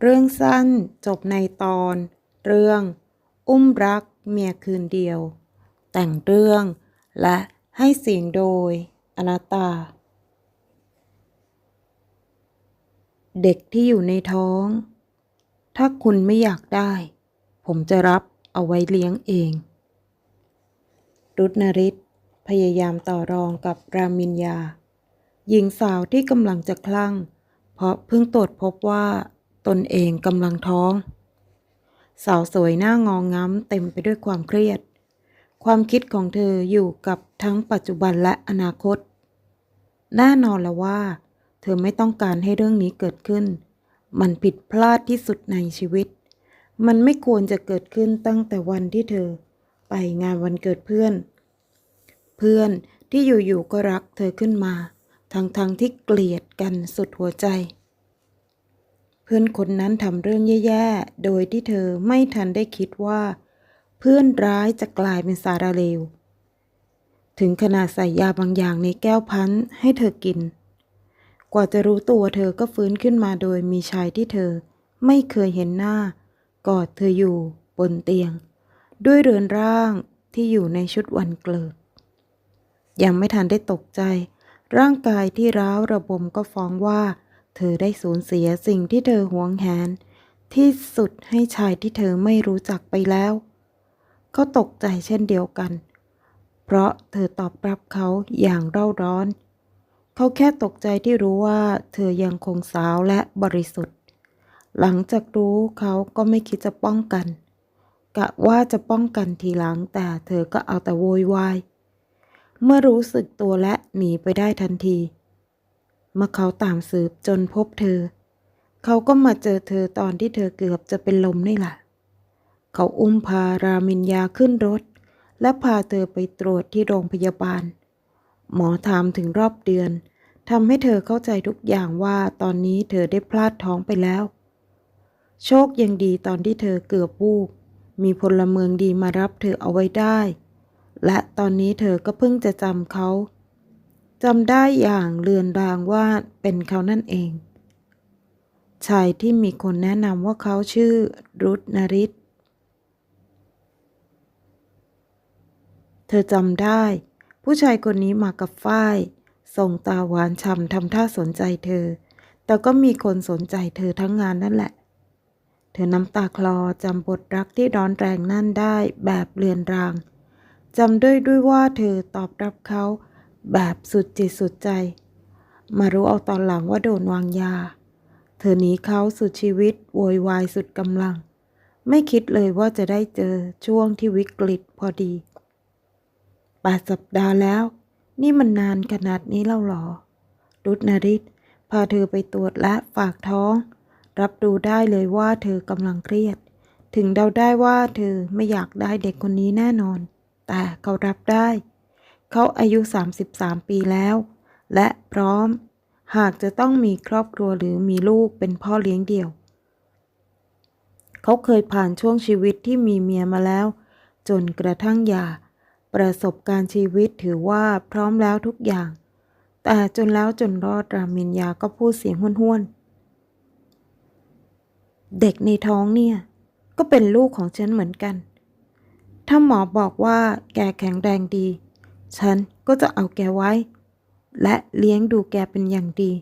เรื่องสั้นจบในตอน เรื่อง อุ้มรักเมียคืนเดียว แต่งเรื่อง และให้เสียงโดย อนาตา เด็กที่อยู่ในท้อง ถ้าคุณไม่อยากได้ ผมจะรับเอาไว้เลี้ยงเอง รุตนริศพยายามต่อรองกับรามินยา หญิงสาวที่กำลังจะคลั่ง เพราะเพิ่งตรวจพบว่า ตนเองกำลังท้อง สาวสวยหน้างองง้ำเต็มไปด้วยความเครียด ความคิดของเธออยู่กับทั้งปัจจุบันและอนาคต แน่นอนแล้วว่า เธอไม่ต้องการให้เรื่องนี้เกิดขึ้น มันผิดพลาดที่สุดในชีวิต มันไม่ควรจะเกิดขึ้นตั้งแต่วันที่เธอไปงานวันเกิดเพื่อน เพื่อนที่อยู่ๆก็รักเธอขึ้นมา ทั้งๆทที่เกลียดกันสุดหัวใจ เพื่อนคนนั้นทำเรื่องแย่ๆ โดยที่เธอไม่ทันได้คิดว่า เพื่อนร้ายจะกลายเป็นสาระเลว ถึงขนาดใส่ยาบางอย่างในแก้วพันธ์ให้เธอกิน กว่าจะรู้ตัวเธอก็ฟื้นขึ้นมาโดยมีชายที่เธอไม่เคยเห็นหน้า กอดเธออยู่บนเตียง ด้วยเรือนร่างที่อยู่ในชุดวันเกลิกยังไม่ทันได้ตกใจ ร่างกายที่ร้าวระบมก็ฟ้องว่า เธอได้สูญเสียสิ่งที่เธอหวงแหน ที่สุดให้ชายที่เธอไม่รู้จักไปแล้วเขาตกใจเช่นเดียวกัน เพราะเธอตอบรับเขาอย่างเร่าร้อน เขาแค่ตกใจที่รู้ว่าเธอยังคงสาวและบริสุทธิ์ หลังจากรู้เขาก็ไม่คิดจะป้องกัน กะว่าจะป้องกันทีหลังแต่เธอก็เอาแต่โวยวายเมื่อรู้สึกตัวและหนีไปได้ทันที เมื่อเขาตามสืบจนพบเธอ เขาก็มาเจอเธอตอนที่เธอเกือบจะเป็นลมนี่แหละ เขาอุ้มพารามินยาขึ้นรถ และพาเธอไปตรวจที่โรงพยาบาล หมอถามถึงรอบเดือนทำให้เธอเข้าใจทุกอย่างว่าตอนนี้เธอได้พลาดท้องไปแล้ว โชคยังดีตอนที่เธอเกือบวูบมีพลเมืองดีมารับเธอเอาไว้ได้ และตอนนี้เธอก็เพิ่งจะจำเขา จำได้อย่างเลือนรางว่าเป็นเขานั่นเอง ชายที่มีคนแนะนำว่าเขาชื่อรุตนริศเธอจำได้ ผู้ชายคนนี้มากับฝ้ายส่งตาหวานฉ่ำทำท่าสนใจเธอ แต่ก็มีคนสนใจเธอทั้งงานนั่นแหละ เธอน้ำตาคลอจำบทรักที่ร้อนแรงนั่นได้แบบเลือนรางจำด้วยด้วยว่าเธอตอบรับเขา แบบสุดจิตสุดใจ มารู้เอาตอนหลังว่าโดนวางยา เธอหนีเขาสุดชีวิตโวยวายสุดกำลัง ไม่คิดเลยว่าจะได้เจอช่วงที่วิกฤตพอดีแปดสัปดาห์แล้ว นี่มันนานขนาดนี้แล้วหรอ รุตนาริศพาเธอไปตรวจและฝากท้อง รับดูได้เลยว่าเธอกำลังเครียด ถึงเดาได้ว่าเธอไม่อยากได้เด็กคนนี้แน่นอน แต่เขารับได้ เขาอายุ 33 ปีแล้ว และพร้อม หากจะต้องมีครอบครัวหรือมีลูกเป็นพ่อเลี้ยงเดี่ยว เขาเคยผ่านช่วงชีวิตที่มีเมียมาแล้ว จนกระทั่งหย่า ประสบการณ์ชีวิตถือว่าพร้อมแล้วทุกอย่าง แต่จนแล้วจนรอดรามินยาก็พูดเสียงห้วนๆ เด็กในท้องเนี่ย ก็เป็นลูกของฉันเหมือนกัน ถ้าหมอบอกว่าแกแข็งแรงดี ฉันก็จะเอาแกไว้ และเลี้ยงดูแกเป็นอย่างดี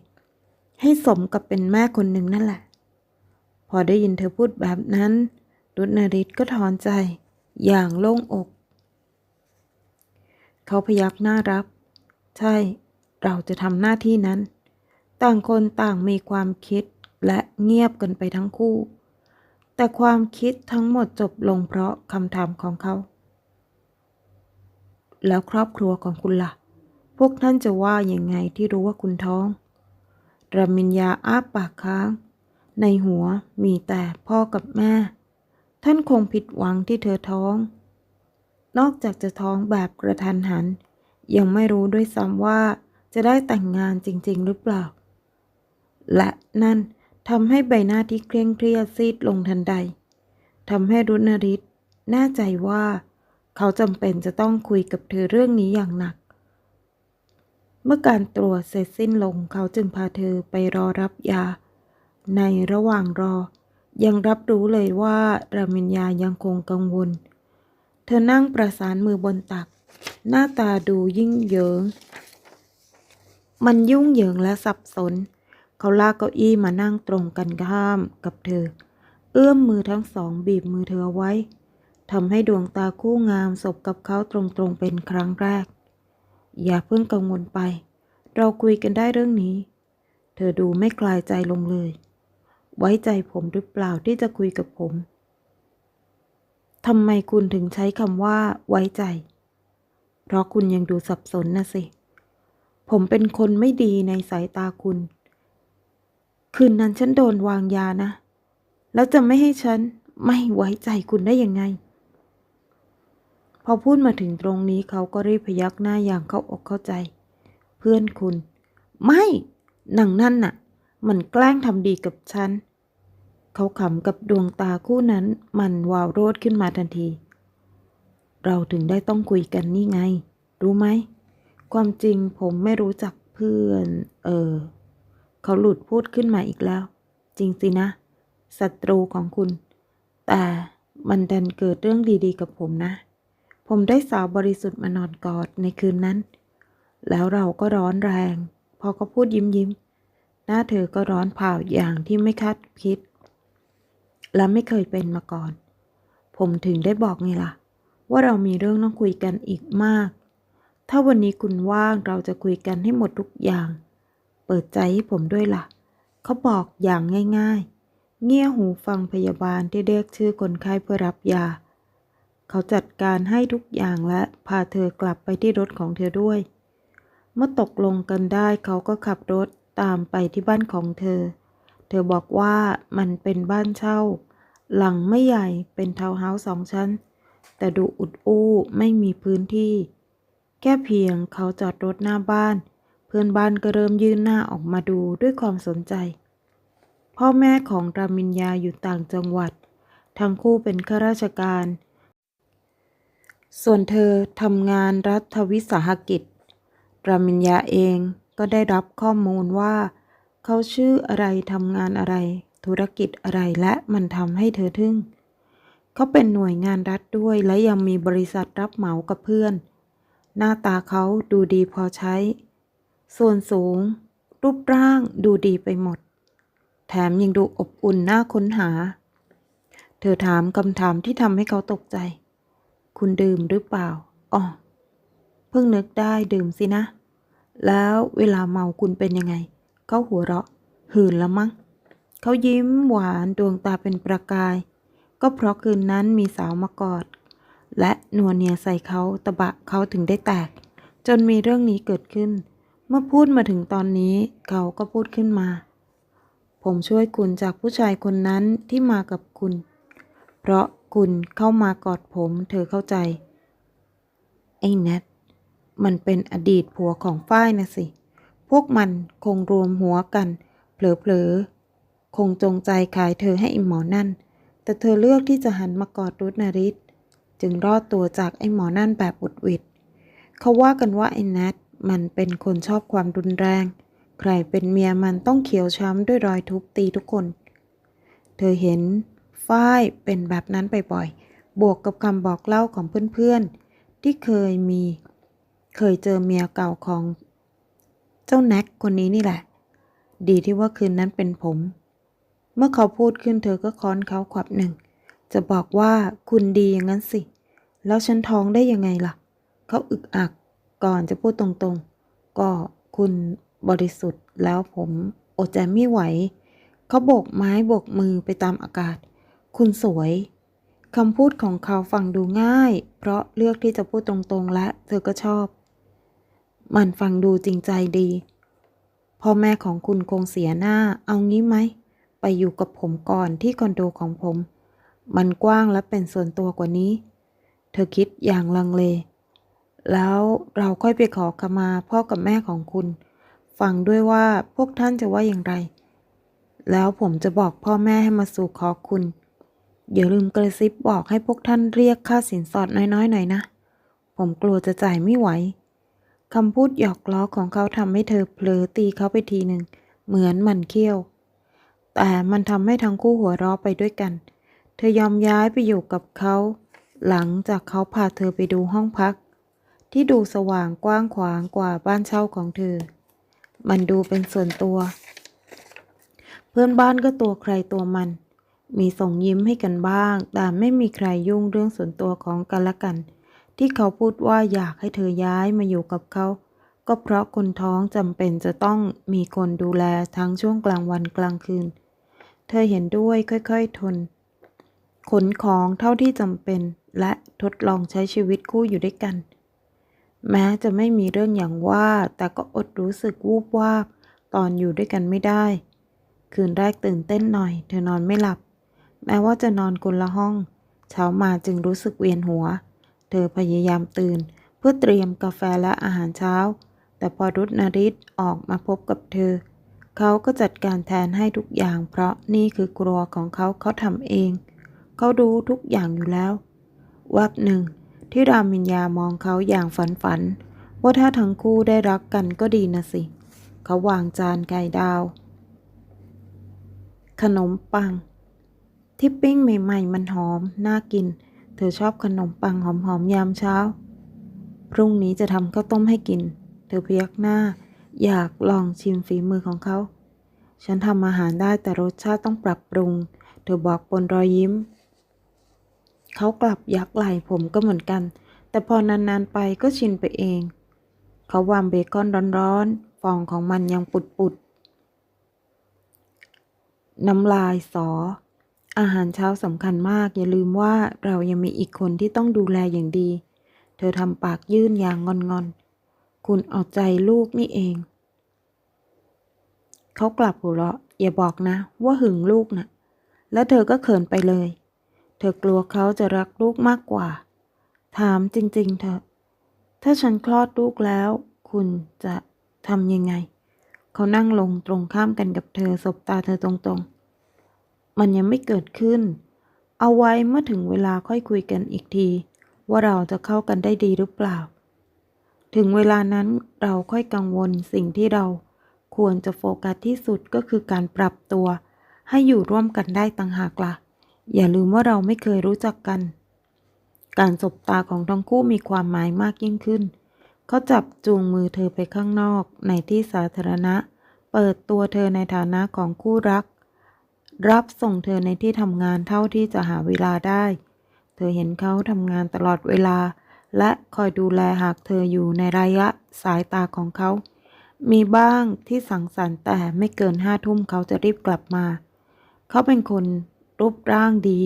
ให้สมกับเป็นแม่คนหนึ่งนั่นแหละ พอได้ยินเธอพูดแบบนั้นรุณริศก็ถอนใจอย่างโล่งอก เขาพยักหน้ารับ ใช่ เราจะทำหน้าที่นั้น ต่างคนต่างมีความคิดและเงียบกันไปทั้งคู่ แต่ความคิดทั้งหมดจบลงเพราะคำถามของเขา แล้วครอบครัวของคุณละ่ะ พวกท่านจะว่าอย่างไงที่รู้ว่าคุณท้องรามินยาอ้าปากค้าง ในหัวมีแต่พ่อกับแม่ ท่านคงผิดหวังที่เธอท้อง นอกจากจะท้องแบบกระทันหัน ยังไม่รู้ด้วยซ้ำว่าจะได้แต่งงานจริง ๆ หรือเปล่า และนั่นทำให้ใบหน้าที่เคร่งเครียดซีดลงทันใดทำให้รุณริศแน่ใจว่า เขาจำเป็นจะต้องคุยกับเธอเรื่องนี้อย่างหนัก เมื่อการตรวจเสร็จสิ้นลงเขาจึงพาเธอไปรอรับยา ในระหว่างรอ ยังรับรู้เลยว่ารามินยายังคงกังวล เธอนั่งประสานมือบนตัก หน้าตาดูยิ่งเหยิง มันยุ่งเหยิงและสับสน เขาลากเก้าอี้มานั่งตรงกันข้ามกับเธอ เอื้อมมือทั้งสองบีบมือเธอไว้ ทำให้ดวงตาคู่งามสบกับเขาตรงๆเป็นครั้งแรก อย่าเพิ่งกังวลไป เราคุยกันได้เรื่องนี้ เธอดูไม่คลายใจลงเลย ไว้ใจผมหรือเปล่าที่จะคุยกับผมทำไมคุณถึงใช้คำว่า ไว้ใจ เพราะคุณยังดูสับสนนะสิ ผมเป็นคนไม่ดีในสายตาคุณ คืนนั้นฉันโดนวางยานะ แล้วจะไม่ให้ฉันไม่ไว้ใจคุณได้ยังไง พอพูดมาถึงตรงนี้เขาก็รีบพยักหน้าอย่างเข้าอกเข้าใจ เพื่อนคุณ ไม่หนังนั่นน่ะ มันแกล้งทำดีกับฉัน เขาขำกับดวงตาคู่นั้นมันวาวโรดขึ้นมาทันที เราถึงได้ต้องคุยกันนี่ไง รู้ไหม ความจริงผมไม่รู้จักเพื่อน เออ เขาหลุดพูดขึ้นมาอีกแล้ว จริงสินะศัตรูของคุณ แต่มันดันเกิดเรื่องดีๆกับผมนะ ผมได้สาวบริสุทธิ์มานอนกอดในคืนนั้น แล้วเราก็ร้อนแรง พอเขาพูดยิ้มยิ้มๆหน้าเธอก็ร้อนเผาอย่างที่ไม่คาดคิด และไม่เคยเป็นมาก่อน ผมถึงได้บอกไงล่ะ ว่าเรามีเรื่องต้องคุยกันอีกมาก ถ้าวันนี้คุณว่างเราจะคุยกันให้หมดทุกอย่าง เปิดใจให้ผมด้วยล่ะ เขาบอกอย่างง่าย ๆ เงี่ยหูฟังพยาบาลที่เรียกชื่อคนไข้เพื่อรับยา เขาจัดการให้ทุกอย่างและพาเธอกลับไปที่รถของเธอด้วย เมื่อตกลงกันได้เขาก็ขับรถตามไปที่บ้านของเธอ เธอบอกว่ามันเป็นบ้านเช่า หลังไม่ใหญ่เป็นทาวน์เฮาส์สองชั้น แต่ดูอุดอู้ไม่มีพื้นที่ แค่เพียงเขาจอดรถหน้าบ้าน เพื่อนบ้านก็เริ่มยื่นหน้าออกมาดูด้วยความสนใจ พ่อแม่ของรามินยาอยู่ต่างจังหวัด ทั้งคู่เป็นข้าราชการ ส่วนเธอทำงานรัฐวิสาหกิจ รามินยาเองก็ได้รับข้อมูลว่า เขาชื่ออะไรทำงานอะไร ธุรกิจอะไรและมันทำให้เธอทึ่ง เขาเป็นหน่วยงานรัฐด้วยและยังมีบริษัทรับเหมากับเพื่อน หน้าตาเขาดูดีพอใช้ ส่วนสูง รูปร่างดูดีไปหมด แถมยังดูอบอุ่นน่าค้นหา เธอถามคำถามที่ทำให้เขาตกใจ คุณดื่มหรือเปล่า อ๋อ เพิ่งนึกได้ดื่มสินะ แล้วเวลาเมาคุณเป็นยังไง เขาหัวเราะ หืนละมั้ง เขายิ้มหวานดวงตาเป็นประกาย ก็เพราะคืนนั้นมีสาวมากอด และนวเนียใส่เขาตะบะเขาถึงได้แตก จนมีเรื่องนี้เกิดขึ้น เมื่อพูดมาถึงตอนนี้เขาก็พูดขึ้นมา ผมช่วยคุณจากผู้ชายคนนั้นที่มากับคุณ เพราะ คุณเข้ามากอดผมเธอเข้าใจ ไอ้แนทมันเป็นอดีตผัวของฝ้ายนะสิ พวกมันคงรวมหัวกัน เผลอๆ คงจงใจขายเธอให้ไอ้หมอนั่น แต่เธอเลือกที่จะหันมากอดรุดนาริศจึงรอดตัวจากไอ้หมอนั่นแบบอุดวิดเขาว่ากันว่าไอ้แนทมันเป็นคนชอบความรุนแรง ใครเป็นเมียมันต้องเขียวช้ำด้วยรอยทุบตีทุกคน เธอเห็น ฝ้ายเป็นแบบนั้นไปบ่อยๆ บวกกับคำบอกเล่าของเพื่อนๆ ที่เคยมี เคยเจอเมียเก่าของ เจ้าแน็กคนนี้นี่แหละ ดีที่ว่าคืนนั้นเป็นผม เมื่อเขาพูดขึ้นเธอก็ค้อนเขาขวับหนึ่ง จะบอกว่าคุณดีอย่างนั้นสิ แล้วฉันท้องได้ยังไงล่ะ เขาอึกอักก่อนจะพูดตรงๆ ก็คุณบริสุทธิ์แล้วผมอดใจไม่ไหว เขาโบกไม้โบกมือไปตามอากาศ คุณสวย คำพูดของเขาฟังดูง่าย เพราะเลือกที่จะพูดตรงๆ และเธอก็ชอบ มันฟังดูจริงใจดี พ่อแม่ของคุณคงเสียหน้า เอางี้ไหม ไปอยู่กับผมก่อนที่คอนโดของผม มันกว้างและเป็นส่วนตัวกว่านี้ เธอคิดอย่างลังเล แล้วเราค่อยไปขอขมาพ่อกับแม่ของคุณ ฟังด้วยว่าพวกท่านจะว่าอย่างไร แล้วผมจะบอกพ่อแม่ให้มาสู่ขอคุณ อย่าลืมกระซิบบอกให้พวกท่านเรียกค่าสินสอดน้อยๆหน่อยนะ ผมกลัวจะจ่ายไม่ไหวคำพูดหยอกล้อของเขาทำให้เธอเผลอตีเขาไปทีหนึ่ง เหมือนมันเขี้ยว แต่มันทำให้ทั้งคู่หัวเราะไปด้วยกัน เธอยอมย้ายไปอยู่กับเขา หลังจากเขาพาเธอไปดูห้องพัก ที่ดูสว่างกว้างขวางกว่าบ้านเช่าของเธอ มันดูเป็นส่วนตัว เพื่อนบ้านก็ตัวใครตัวมัน มีส่งยิ้มให้กันบ้าง แต่ไม่มีใครยุ่งเรื่องส่วนตัวของกันและกัน ที่เขาพูดว่าอยากให้เธอย้ายมาอยู่กับเขา ก็เพราะคนท้องจำเป็นจะต้องมีคนดูแลทั้งช่วงกลางวันกลางคืน เธอเห็นด้วยค่อยๆทน ขนของเท่าที่จำเป็น และทดลองใช้ชีวิตคู่อยู่ด้วยกัน แม้จะไม่มีเรื่องอย่างว่า แต่ก็อดรู้สึกวูบวาบตอนอยู่ด้วยกันไม่ได้ คืนแรกตื่นเต้นหน่อย เธอนอนไม่หลับ แม้ว่าจะนอนคนละห้อง เช้ามาจึงรู้สึกเวียนหัว เธอพยายามตื่น เพื่อเตรียมกาแฟและอาหารเช้า แต่พอรุษนริศออกมาพบกับเธอ เขาก็จัดการแทนให้ทุกอย่าง เพราะนี่คือครัวของเขาเขาทำเอง เขารู้ทุกอย่างอยู่แล้ววับหนึ่ง ที่รามินยามองเขาอย่างฝันฝันว่าถ้าทั้งคู่ได้รักกันก็ดีนะสิ เขาวางจานไก่ดาว ขนมปัง ที่ปิ้งใหม่ๆ มันหอม น่ากิน เธอชอบขนมปังหอมๆยามเช้า พรุ่งนี้จะทำข้าวต้มให้กิน เธอพยักหน้า อยากลองชิมฝีมือของเขา ฉันทำอาหารได้แต่รสชาติต้องปรับปรุง เธอบอกบนรอยยิ้ม เขากลับยักไหล่ผมก็เหมือนกัน แต่พอนานๆไปก็ชินไปเอง เขาวางเบคอนร้อนๆ ฟองของมันยังปุดๆ น้ำลายสอ อาหารเช้าสำคัญมาก อย่าลืมว่าเรายังมีอีกคนที่ต้องดูแลอย่างดี เธอทำปากยื่นอย่างงอนๆ คุณเอาใจลูกนี่เอง เขากลับหัวเราะ อย่าบอกนะ ว่าหึงลูกนะ่ะ แล้วเธอก็เขินไปเลย เธอกลัวเขาจะรักลูกมากกว่า ถามจริง ๆเถอะถ้าฉันคลอดลูกแล้ว คุณจะทำยังไง เขานั่งลงตรงข้ามกันกับเธอสบตาเธอตรงๆ มันยังไม่เกิดขึ้น เอาไว้เมื่อถึงเวลาค่อยคุยกันอีกที ว่าเราจะเข้ากันได้ดีหรือเปล่า ถึงเวลานั้นเราค่อยกังวลสิ่งที่เราควรจะโฟกัสที่สุดก็คือการปรับตัว ให้อยู่ร่วมกันได้ต่างหากละ่ะ อย่าลืมว่าเราไม่เคยรู้จักกัน การสบตาของทั้งคู่มีความหมายมากยิ่งขึ้น เขาจับจูงมือเธอไปข้างนอกในที่สาธารณะ เปิดตัวเธอในฐานะของคู่รัก รับส่งเธอในที่ทำงานเท่าที่จะหาเวลาได้ เธอเห็นเขาทำงานตลอดเวลา และคอยดูแลหากเธออยู่ในระยะสายตาของเขา มีบ้างที่สังสรรค์แต่ไม่เกินห้าทุ่มเขาจะรีบกลับมา เขาเป็นคนรูปร่างดี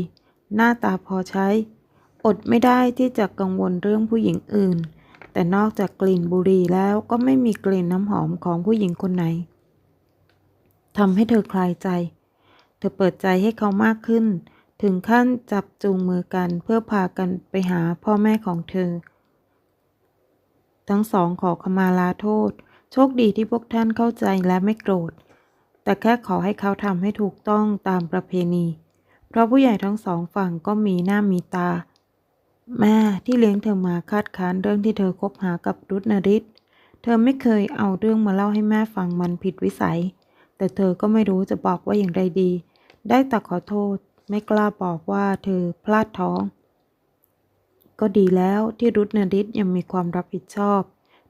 หน้าตาพอใช้ อดไม่ได้ที่จะกังวลเรื่องผู้หญิงอื่น แต่นอกจากกลิ่นบุหรี่แล้วก็ไม่มีกลิ่นน้ำหอมของผู้หญิงคนไหนทำให้เธอคลายใจ เธอเปิดใจให้เขามากขึ้น ถึงขั้นจับจูงมือกันเพื่อพากันไปหาพ่อแม่ของเธอ ทั้งสองขอขมาลาโทษ โชคดีที่พวกท่านเข้าใจและไม่โกรธ แต่แค่ขอให้เขาทำให้ถูกต้องตามประเพณี เพราะผู้ใหญ่ทั้งสองฝั่งก็มีหน้ามีตา แม่ที่เลี้ยงเธอมาคาดค้านเรื่องที่เธอคบหากับรุษนริศเธอไม่เคยเอาเรื่องมาเล่าให้แม่ฟังมันผิดวิสัย แต่เธอก็ไม่รู้จะบอกว่าอย่างไรดี ได้แต่ขอโทษไม่กล้าบอกว่าเธอพลาดท้อง ก็ดีแล้วที่รุษนริศยังมีความรับผิดชอบ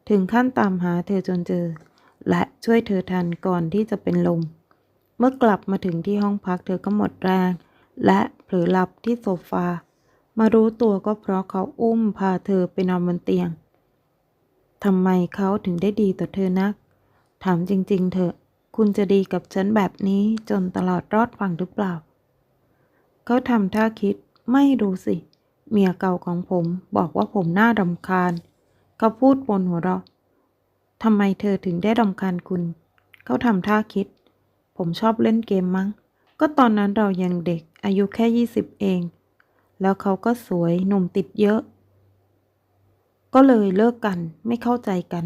ถึงขั้นตามหาเธอจนเจอ และช่วยเธอทันก่อนที่จะเป็นลม เมื่อกลับมาถึงที่ห้องพักเธอก็หมดแรง และเผลอหลับที่โซฟา มารู้ตัวก็เพราะเขาอุ้มพาเธอไปนอนบนเตียงทำไมเขาถึงได้ดีต่อเธอนัก ถามจริง ๆเถอ คุณจะดีกับฉันแบบนี้จนตลอดรอดฟังหรือเปล่า เขาทำท่าคิดไม่รู้สิ เมียเก่าของผมบอกว่าผมน่ารำคาญ เขาพูดบนหัวเราะทำไมเธอถึงได้รำคาญคุณ เขาทำท่าคิด ผมชอบเล่นเกมมั้ง ก็ตอนนั้นเรายังเด็กอายุแค่ยี่สิบเอง แล้วเขาก็สวยหนุ่มติดเยอะ ก็เลยเลิกกันไม่เข้าใจกัน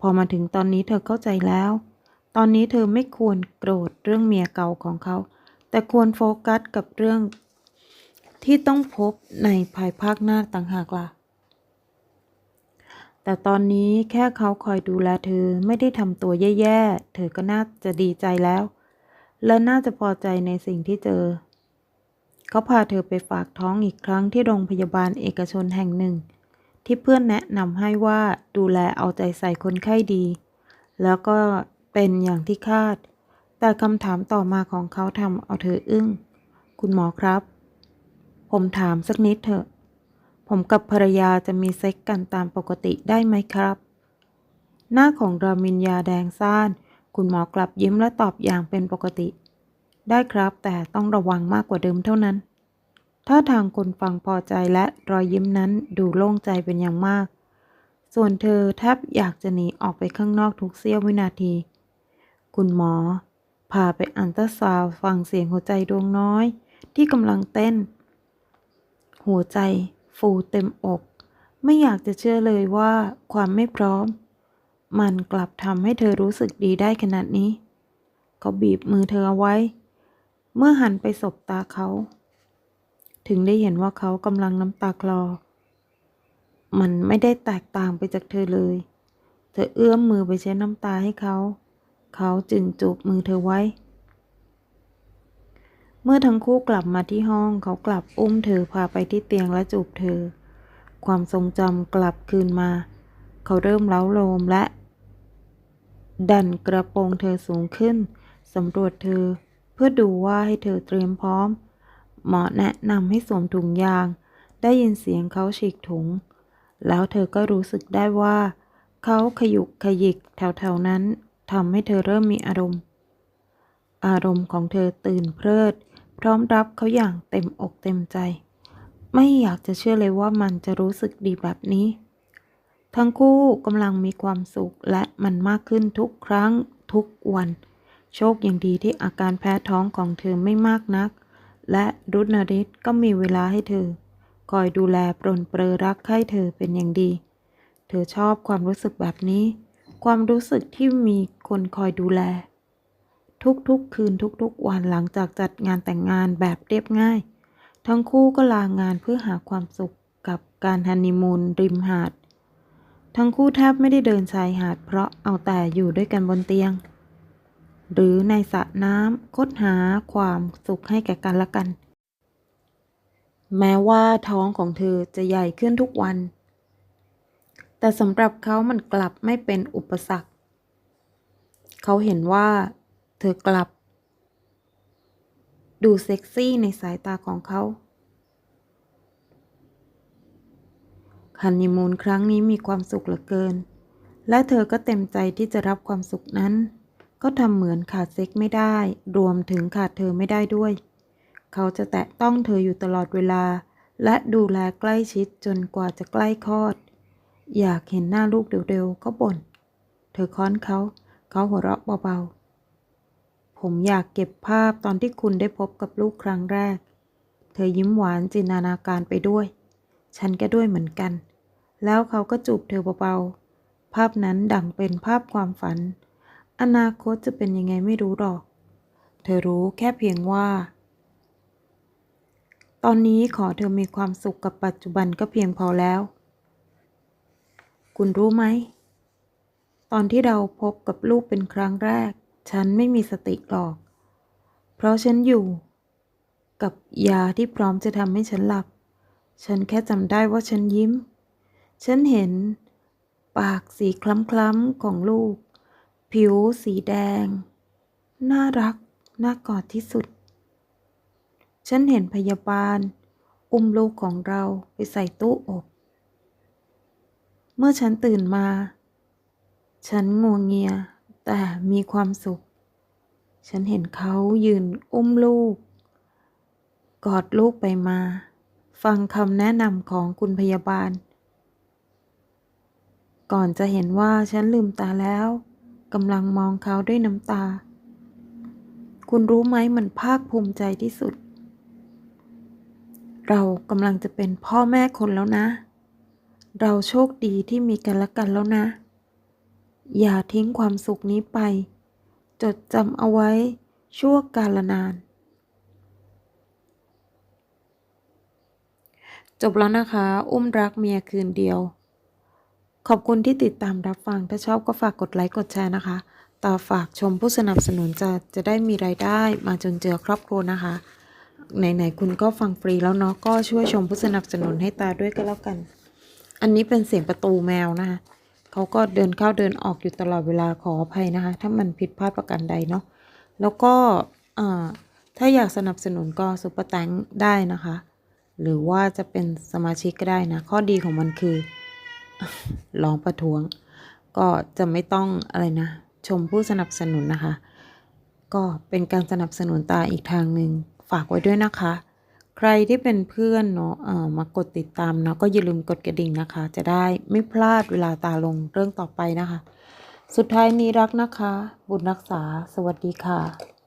พอมาถึงตอนนี้เธอเข้าใจแล้ว ตอนนี้เธอไม่ควรโกรธเรื่องเมียเก่าของเขา แต่ควรโฟกัสกับเรื่องที่ต้องพบในภายภาคหน้าต่างหากล่ะ แต่ตอนนี้แค่เขาคอยดูแลเธอไม่ได้ทำตัวแย่ๆ เธอก็น่าจะดีใจแล้ว และน่าจะพอใจในสิ่งที่เจอ เขาพาเธอไปฝากท้องอีกครั้งที่โรงพยาบาลเอกชนแห่งหนึ่ง ที่เพื่อนแนะนำให้ว่าดูแลเอาใจใส่คนไข้ดี แล้วก็ เป็นอย่างที่คาด แต่คำถามต่อมาของเขาทำเอาเธออึ้ง คุณหมอครับ ผมถามสักนิดเถอะ ผมกับภรรยาจะมีเซ็กกันตามปกติได้ไหมครับ หน้าของรามินยาแดงซ่าน คุณหมอกลับยิ้มและตอบอย่างเป็นปกติ ได้ครับแต่ต้องระวังมากกว่าเดิมเท่านั้นถ้าทางคนฟังพอใจและรอยยิ้มนั้นดูโล่งใจเป็นอย่างมาก ส่วนเธอแทบอยากจะหนีออกไปข้างนอกทุกเสี้ยววินาที คุณหมอ พาไปอันตราซาวฟังเสียงหัวใจดวงน้อย ที่กำลังเต้น หัวใจฟูเต็มอก ไม่อยากจะเชื่อเลยว่าความไม่พร้อม มันกลับทำให้เธอรู้สึกดีได้ขนาดนี้ เขาบีบมือเธอเอาไว้ เมื่อหันไปสบตาเขา ถึงได้เห็นว่าเขากำลังน้ำตาคลอ มันไม่ได้แตกต่างไปจากเธอเลย เธอเอื้อมมือไปเช็ดน้ำตาให้เขา เขาจึงจูบมือเธอไว้ เมื่อทั้งคู่กลับมาที่ห้องเขากลับอุ้มเธอพาไปที่เตียงและจูบเธอ ความทรงจำกลับคืนมา เขาเริ่มเล้าโลมและ ดันกระโปรงเธอสูงขึ้นสำรวจเธอ เพื่อดูว่าให้เธอเตรียมพร้อม หมอแนะนำให้สวมถุงยาง ได้ยินเสียงเขาฉีกถุง แล้วเธอก็รู้สึกได้ว่า เขาขยุกขยิกแถวๆนั้น ทำให้เธอเริ่มมีอารมณ์ อารมณ์ของเธอตื่นเพลิด พร้อมรับเขาอย่างเต็มอกเต็มใจ ไม่อยากจะเชื่อเลยว่ามันจะรู้สึกดีแบบนี้ ทั้งคู่กำลังมีความสุขและมันมากขึ้นทุกครั้งทุกวัน โชคยังดีที่อาการแพ้ท้องของเธอไม่มากนัก และรุณริศก็มีเวลาให้เธอ คอยดูแลปรนเปรอรักให้เธอเป็นอย่างดี เธอชอบความรู้สึกแบบนี้ ความรู้สึกที่มีคนคอยดูแล ทุกๆคืนทุกๆวันหลังจากจัดงานแต่งงานแบบเรียบง่าย ทั้งคู่ก็ลางานเพื่อหาความสุขกับการฮันนีมูนริมหาด ทั้งคู่แทบไม่ได้เดินชายหาด เพราะเอาแต่อยู่ด้วยกันบนเตียง หรือในสระน้ำค้นหาความสุขให้แก่กันและกัน แม้ว่าท้องของเธอจะใหญ่ขึ้นทุกวัน แต่สำหรับเขามันกลับไม่เป็นอุปสรรค เขาเห็นว่า เธอกลับ ดูเซ็กซี่ในสายตาของเขาฮันนีมูนครั้งนี้มีความสุขเหลือเกิน และเธอก็เต็มใจที่จะรับความสุขนั้น ก็ทำเหมือนขาดเซ็กไม่ได้ รวมถึงขาดเธอไม่ได้ด้วย เขาจะแตะต้องเธออยู่ตลอดเวลา และดูแลใกล้ชิดจนกว่าจะใกล้คลอด อยากเห็นหน้าลูกเร็วๆ ก็บ่น เธอค้อนเขา เขาหัวเราะเบาๆ ผมอยากเก็บภาพตอนที่คุณได้พบกับลูกครั้งแรก เธอยิ้มหวานจินตนาการไปด้วย ฉันก็ด้วยเหมือนกัน แล้วเขาก็จูบเธอเบาๆ ภาพนั้นดังเป็นภาพความฝัน อนาคตจะเป็นยังไงไม่รู้หรอก เธอรู้แค่เพียงว่า ตอนนี้ขอเธอมีความสุขกับปัจจุบันก็เพียงพอแล้ว คุณรู้ไหม ตอนที่เราพบกับลูกเป็นครั้งแรก ฉันไม่มีสติหรอก เพราะฉันอยู่ กับยาที่พร้อมจะทำให้ฉันหลับ ฉันแค่จำได้ว่าฉันยิ้ม ฉันเห็น ปากสีคล้ำๆของลูก ผิวสีแดง น่ารัก น่ากอดที่สุด ฉันเห็นพยาบาล อุ้มลูกของเราไปใส่ตู้อบ เมื่อฉันตื่นมา ฉันงัวงเงีย แต่มีความสุข ฉันเห็นเขายืนอุ้มลูก กอดลูกไปมา ฟังคำแนะนำของคุณพยาบาล ก่อนจะเห็นว่าฉันลืมตาแล้วกำลังมองเขาด้วยน้ำตา คุณรู้ไหมมันภาคภูมิใจที่สุด เรากำลังจะเป็นพ่อแม่คนแล้วนะ เราโชคดีที่มีกันและกันแล้วนะ อย่าทิ้งความสุขนี้ไป จดจำเอาไว้ชั่วกาลนาน จบแล้วนะคะ อุ้มรักเมียคืนเดียว ขอบคุณที่ติดตามรับฟัง ถ้าชอบก็ฝากกดไลค์ กดแชร์นะคะตาฝากชมผู้สนับสนุนจะจะได้มีรายได้มาจนเจอครอบครัวนะคะ ไหน ๆ คุณก็ฟังฟรีแล้วเนาะ ก็ช่วยชมผู้สนับสนุนให้ตาด้วยก็แล้วกัน อันนี้เป็นเสียงประตูแมวนะคะเขาก็เดินเข้าเดินออกอยู่ตลอดเวลาขออภัยนะคะ ถ้ามันผิดพลาดประการใดเนาะแล้วก็ถ้าอยากสนับสนุนก็ซุปเปอร์แตงได้นะคะ หรือว่าจะเป็นสมาชิกก็ได้นะ ข้อดีของมันคือร้องประท้วง ก็จะไม่ต้องอะไรนะ ชมผู้สนับสนุนนะคะ ก็เป็นการสนับสนุนตาอีกทางหนึ่งฝากไว้ด้วยนะคะ ใครที่เป็นเพื่อนเนาะเอ่อมากดติดตามเนาะก็อย่าลืมกดกระดิ่งนะคะ จะได้ไม่พลาดเวลาตาลงเรื่องต่อไปนะคะ สุดท้ายนี้รักนะคะ บุญรักษา สวัสดีค่ะ